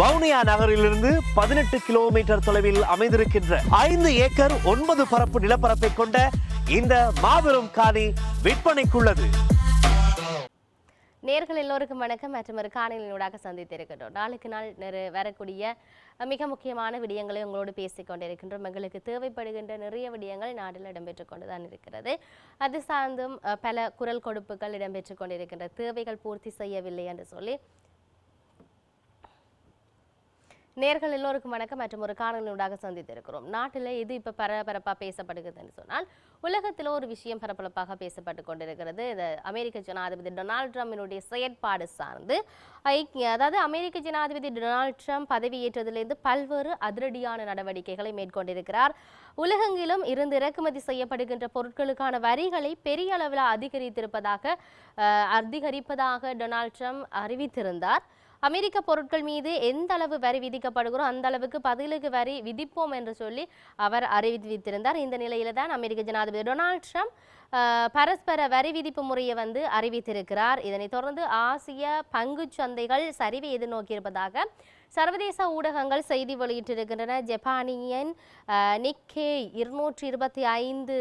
வவுனியா நகரிலிருந்து பதினெட்டு கிலோமீட்டர் தொலைவில் அமைந்திருக்கின்ற ஐந்து ஏக்கர் ஒன்பது பரப்பு நிலப்பரப்பை கொண்ட இந்த மாபெரும் காணி விற்பனைக்குள்ளது. நேர்கள் எல்லோருக்கும் வணக்கம். மற்றும் ஒரு காணொலியூடாக சந்தித்திருக்கின்றோம். நாளுக்கு நாள் நிற வரக்கூடிய மிக முக்கியமான விடயங்களை உங்களோடு பேசிக் கொண்டிருக்கின்றோம். எங்களுக்கு தேவைப்படுகின்ற நிறைய விடயங்கள் நாட்டில் இடம்பெற்று கொண்டுதான் இருக்கிறது. அது சார்ந்தும் பல குரல் கொடுப்புகள் இடம்பெற்று கொண்டிருக்கின்ற தேவைகள் பூர்த்தி செய்யவில்லை என்று சொல்லி நேர்கள் எல்லோருக்கும் வணக்கம் மற்றும் ஒரு காணொலியூடாக சந்தித்திருக்கிறோம். நாட்டில் இது இப்போ பரபரப்பாக பேசப்படுகிறதுன்னு சொன்னால் உலகத்தில் ஒரு விஷயம் பரபரப்பாக பேசப்பட்டு கொண்டிருக்கிறது. இது அமெரிக்க ஜனாதிபதி டொனால்ட் ட்ரம்பினுடைய செயற்பாடு சார்ந்து ஐக்கிய அதாவது அமெரிக்க ஜனாதிபதி டொனால்ட் ட்ரம்ப் பதவியேற்றதிலிருந்து பல்வேறு அதிரடியான நடவடிக்கைகளை மேற்கொண்டிருக்கிறார். உலகெங்கிலும் இருந்து இறக்குமதி செய்யப்படுகின்ற பொருட்களுக்கான வரிகளை பெரிய அளவில் அதிகரித்திருப்பதாக அதிகரிப்பதாக டொனால்ட் ட்ரம்ப் அறிவித்திருந்தார். அமெரிக்க பொருட்கள் மீது எந்த அளவு வரி விதிக்கப்படுகிறோ அந்த அளவுக்கு பதிலுக்கு வரி விதிப்போம் என்று சொல்லி அவர் அறிவித்திருந்தார். இந்த நிலையில தான் அமெரிக்க ஜனாதிபதி டொனால்ட் ட்ரம்ப் பரஸ்பர வரி விதிப்பு முறையை வந்து அறிவித்திருக்கிறார். இதனைத் தொடர்ந்து ஆசிய பங்குச் சந்தைகள் சரிவை எதிர்நோக்கியிருப்பதாக சர்வதேச ஊடகங்கள் செய்தி வெளியிட்டிருக்கின்றன. ஜப்பானியன் நிக்கே இருநூற்றி இருபத்தி ஐந்து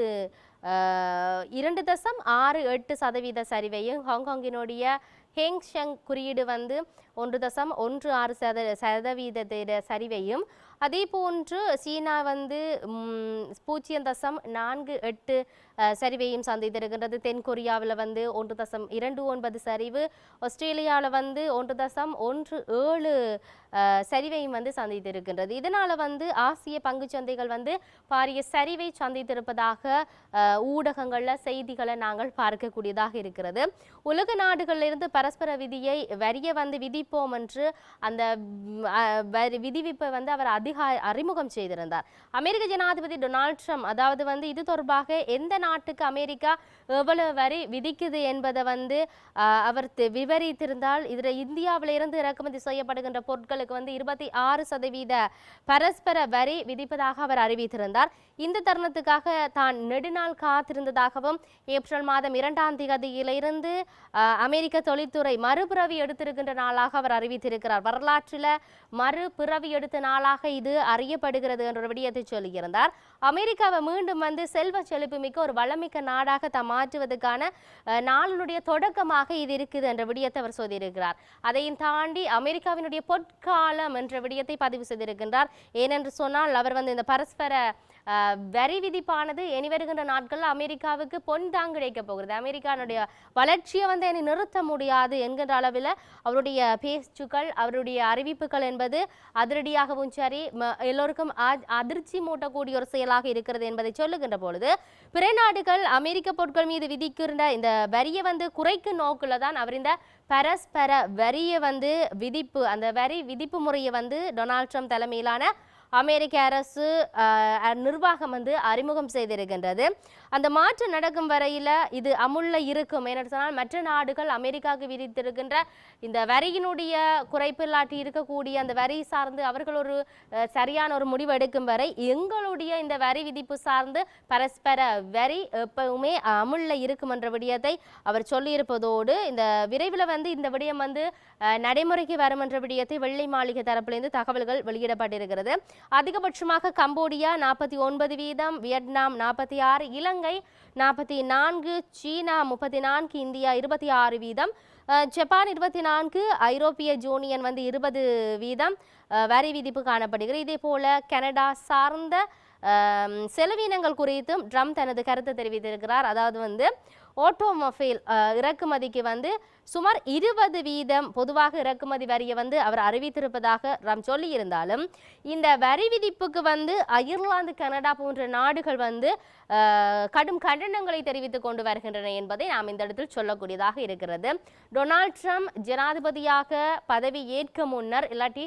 இரண்டு தசம் ஆறு எட்டு சதவீத சரிவையும் ஹாங்காங்கினுடைய ஹேங்ஷங் குறியீடு வந்து ஒன்று தசம் ஒன்று ஆறு சத சதவீத சரிவையும் அதே போன்று சீனா வந்து பூஜ்ஜியம் தசம் நான்கு எட்டு சரிவையும் சந்தித்திருக்கின்றது. தென் கொரியாவில் வந்து ஒன்று தசம் இரண்டு ஒன்பது சரிவு ஆஸ்திரேலியாவில் வந்து ஒன்று தசம் ஒன்று ஏழு சரிவையும் வந்து சந்தித்திருக்கின்றது. இதனால் வந்து ஆசிய பங்குச்சந்தைகள் வந்து பாரிய சரிவை சந்தித்திருப்பதாக ஊடகங்களில் செய்திகளை நாங்கள் பார்க்கக்கூடியதாக இருக்கிறது. உலக நாடுகளிலிருந்து பரஸ்பர விதியை வரிய வந்து விதி விதிப்போம் என்று அந்த விதிவிப்பை வந்து அவர் அதிக அறிமுகம் செய்திருந்தார். அமெரிக்க ஜனாதிபதி டொனால்ட் ட்ரம்ப் அதாவது வந்து இது தொடர்பாக எந்த நாட்டுக்கு அமெரிக்கா எவ்வளவு வரி விதிக்குது என்பதை வந்து அவர் விவரித்திருந்தால் இதில் இந்தியாவிலிருந்து இறக்குமதி செய்யப்படுகின்ற பொருட்களுக்கு வந்து இருபத்தி ஆறு சதவீத பரஸ்பர வரி விதிப்பதாக அவர் அறிவித்திருந்தார். இந்த தருணத்துக்காக தான் நெடுநாள் காத்திருந்ததாகவும் ஏப்ரல் மாதம் இரண்டாம் தேதியிலிருந்து அஹ், அமெரிக்க தொழில்துறை மறுபிறவி எடுத்திருக்கின்ற நாளாக அவர் அறிவித்திருக்கிறார். வரலாற்றில் மறு பிறவி எடுத்த நாளாக இது அறியப்படுகிறது என்ற ஒரு விடயத்தை சொல்லியிருந்தார். அமெரிக்காவை மீண்டும் வந்து செல்வ செழிப்புமிக்க ஒரு வளமிக்க நாடாக தாம் மாற்றுவதற்கான நாளினுடைய தொடக்கமாக இது இருக்குது என்ற விடயத்தை அவர் சொல்லியிருக்கிறார். அதையும் தாண்டி அமெரிக்காவினுடைய பொற்காலம் என்ற விடயத்தை பதிவு செய்திருக்கின்றார். ஏனென்று சொன்னால் அவர் வந்து இந்த பரஸ்பர வரி விதிப்பானது இனி வருகின்ற நாட்களில் அமெரிக்காவுக்கு பொன் தான் கிடைக்க போகிறது. அமெரிக்கானுடைய வளர்ச்சியை வந்து என்னை நிறுத்த முடியாது என்கின்ற அளவில் அவருடைய பேச்சுக்கள் அவருடைய அறிவிப்புகள் என்பது அதிரடியாகவும் சரி ம- எல்லோருக்கும் ஆ- அதிர்ச்சி மூட்டக்கூடிய ஒரு செயலாக இருக்கிறது என்பதை சொல்லுகின்ற பொழுது பிற நாடுகள் அமெரிக்க பொருட்கள் மீது விதிக்கின்ற இந்த வரியை வந்து குறைக்கும் நோக்கில் தான் அவர் இந்த பரஸ்பர வரியை வந்து விதிப்பு அந்த வரி விதிப்பு முறையை வந்து டொனால்ட் ட்ரம்ப் தலைமையிலான அமெரிக்க அரசு நிர்வாகம் வந்து அறிமுகம் செய்திருக்கின்றது. அந்த மாற்றம் நடக்கும் வரையில் இது அமுல்ல இருக்கும். ஏன்னு சொன்னால் மற்ற நாடுகள் அமெரிக்காவுக்கு விதித்திருக்கின்ற இந்த வரியினுடைய குறைப்பில்லாட்டி இருக்கக்கூடிய அந்த வரி சார்ந்து அவர்கள் ஒரு சரியான ஒரு முடிவு எடுக்கும் வரை எங்களுடைய இந்த வரி விதிப்பு சார்ந்து பரஸ்பர வரி எப்பவுமே அமுல்ல இருக்கும் என்ற விடயத்தை அவர் சொல்லியிருப்பதோடு இந்த விரைவில் வந்து இந்த விடயம் வந்து நடைமுறைக்கு வரும் என்ற விடயத்தை வெள்ளை மாளிகை தரப்பிலிருந்து தகவல்கள் வெளியிடப்பட்டிருக்கிறது. அதிகபட்சமாக கம்போடியா நாற்பத்தி ஒன்பது வீதம் வியட்நாம் நாற்பத்தி ஆறு இலங்கை நாற்பத்தி நான்கு சீனா முப்பத்தி நான்கு இந்தியா இருபத்தி ஆறு வீதம். ஜப்பான் இருபத்தி நான்கு ஐரோப்பிய ஜூனியன் வந்து இருபது வீதம். வரி விதிப்பு காணப்படுகிறது. இதே போல கனடா சார்ந்த செலவினங்கள் குறித்தும் ட்ரம்ப் தனது கருத்தை தெரிவித்திருக்கிறார். அதாவது வந்து ஆட்டோமொபைல் uh, இறக்குமதிக்கு வந்து சுமார் இருபது வீதம் பொதுவாக இறக்குமதி வரியை வந்து அவர் அறிவித்திருப்பதாக ரம் சொல்லியிருந்தாலும் இந்த வரி விதிப்புக்கு வந்து அயர்லாந்து கனடா போன்ற நாடுகள் வந்து கடும் கண்டனங்களை தெரிவித்துக் கொண்டு வருகின்றன என்பதை நாம் இந்த இடத்தில் சொல்லக்கூடியதாக இருக்கிறது. டொனால்ட் ட்ரம்ப் ஜனாதிபதியாக பதவி ஏற்க முன்னர் இல்லாட்டி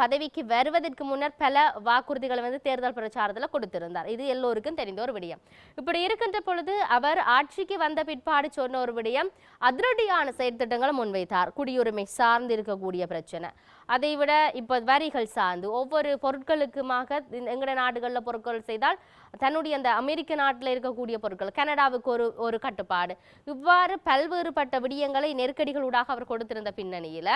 பதவிக்கு வருவதற்கு முன்னர் பல வாக்குறுதிகளை வந்து தேர்தல் பிரச்சாரத்தில் கொடுத்திருந்தார். இது எல்லோருக்கும் தெரிந்த ஒரு விடயம். இப்படி இருக்கின்ற பொழுது அவர் ஆட்சிக்கு வந்த பிற்பாடு சொன்ன ஒரு விடயம் அதிரடியான செயற்திட்டங்களை முன்வைத்தார். குடியுரிமை சார்ந்து இருக்கக்கூடிய பிரச்சனை. அதை விட இப்போ வரிகள் சார்ந்து ஒவ்வொரு பொருட்களுக்குமாக எங்கட நாடுகளில் பொருட்கள் செய்தால் தன்னுடைய அந்த அமெரிக்க நாட்டில் இருக்கக்கூடிய பொருட்கள் கனடாவுக்கு ஒரு ஒரு கட்டுப்பாடு. இவ்வாறு பல்வேறுபட்ட விடயங்களை நெருக்கடிகளூடாக அவர் கொடுத்திருந்த பின்னணியில்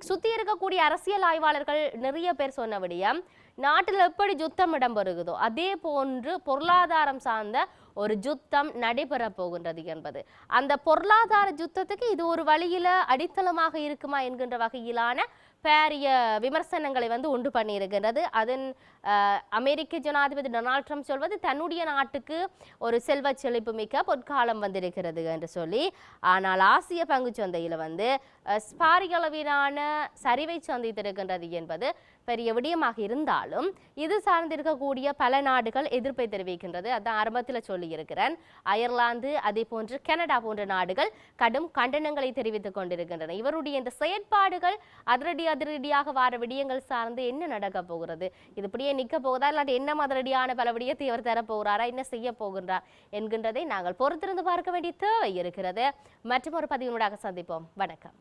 சுற்றி இருக்கக்கூடிய அரசியல் ஆய்வாளர்கள் நிறைய பேர் சொன்னபடியா நாட்டில் எப்படி யுத்தம் இடம்பெறுகிறதோ அதே போன்று பொருளாதாரம் சார்ந்த ஒரு யுத்தம் நடைபெற போகின்றது என்பது. அந்த பொருளாதார யுத்தத்துக்கு இது ஒரு வழியில அடித்தளமாக இருக்குமா என்கின்ற வகையிலான பாரிய விமர்சனங்களை வந்து உண்டு பண்ணியிருக்கின்றது. அதன் அமெரிக்க ஜனாதிபதி டொனால்ட் ட்ரம்ப் சொல்வது தன்னுடைய நாட்டுக்கு ஒரு செல்வ செழிப்பு மிக்க பொற்காலம் வந்திருக்கிறது என்று சொல்லி. ஆனால் ஆசிய பங்குச் சந்தையில் வந்து ஸ்பாரி பாரிய அளவிலான சரிவை சந்தித்திருக்கின்றது என்பது பெரிய விடயமாக இருந்தாலும் இது சார்ந்திருக்கக்கூடிய பல நாடுகள் எதிர்ப்பை தெரிவிக்கின்றது. அதான் ஆரம்பத்தில் சொல்லி சொல்லியிருக்கிறேன் அயர்லாந்து அதே போன்று கனடா போன்ற நாடுகள் கடும் கண்டனங்களை தெரிவித்துக் கொண்டிருக்கின்றன. இவருடைய இந்த செயற்பாடுகள் அதிரடி அதிரடியாக வார விடயங்கள் சார்ந்து என்ன நடக்க போகிறது? இது இப்படியே நிற்க போகுதா? இல்லாட்டி என்ன மாதிரடியான பல விடயத்தை இவர் தரப் போகிறாரா? என்ன செய்ய போகின்றார் என்கின்றதை நாங்கள் பொறுத்திருந்து பார்க்க வேண்டிய தேவை இருக்கிறது. மற்றும் ஒரு பதிவினூடாக சந்திப்போம். வணக்கம்.